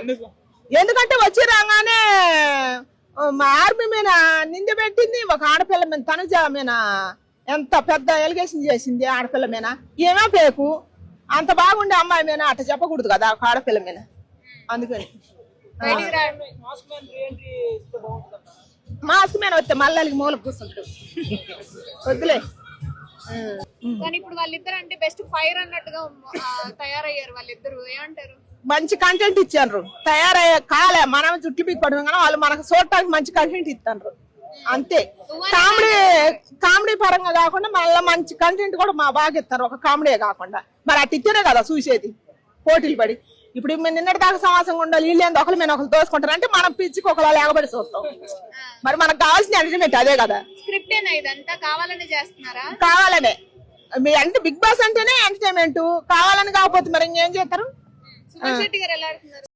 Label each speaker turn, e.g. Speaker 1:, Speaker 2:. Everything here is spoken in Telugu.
Speaker 1: ఎందుకు?
Speaker 2: ఎందుకంటే వచ్చి రాగానే మా ఆర్మీ మీద నింద పెట్టింది ఒక ఆడపిల్ల మీద తనుజ మీద ఎంత పెద్ద ఎలిగేషన్ చేసింది ఆడపిల్ల మీద. ఏమో పేకు. అంత బాగుండే అమ్మాయి మీద అట్ట చెప్పకూడదు కదా ఒక ఆడపిల్ల మీద. అందుకని.
Speaker 1: మాస్క్
Speaker 2: మీద వస్తే మళ్ళీ మూల కూర్చుంటాడు. వద్దులే.
Speaker 3: కానీ ఇప్పుడు వాళ్ళిద్దరు అంటే బెస్ట్ ఫైర్ అన్నట్టుగా తయారయ్యారు వాళ్ళిద్దరు. ఏమంటారు?
Speaker 2: మంచి కంటెంట్ ఇచ్చారు తయారయ్యే కాలే. మనం జుట్లు పీక్కోవడం కానీ వాళ్ళు మనకు చూడటానికి మంచి కంటెంట్ ఇస్తారు అంతే. కామెడీ కామెడీ పరంగా కాకుండా మళ్ళీ మంచి కంటెంట్ కూడా మా బాగా ఇస్తారు. ఒక కామెడీ కాకుండా. మరి అటు ఇచ్చేనే కదా చూసేది. పోటీలు పడి. ఇప్పుడు మేము నిన్నటి దాకా సమాసంగా ఉండాలి వీళ్ళు ఒకరు మేము ఒకరు దోసుకుంటారు అంటే మనం పిచ్చికి ఒకలా లేకబడి చూస్తాం మరి మనకు కావాల్సిన ఎంటర్టైన్మెంట్ అదే కదా.
Speaker 3: ఇదంతా? కావాలని చేస్తున్నారా?
Speaker 2: కావాలనే. మీ అంటే బిగ్ బాస్ అంటేనే ఎంటర్టైన్మెంట్ కావాలని కాకపోతే మరి ఇంకేం చేస్తారు?
Speaker 3: సుమన్ శెట్టి గారు ఎలా ఆడుతున్నారు?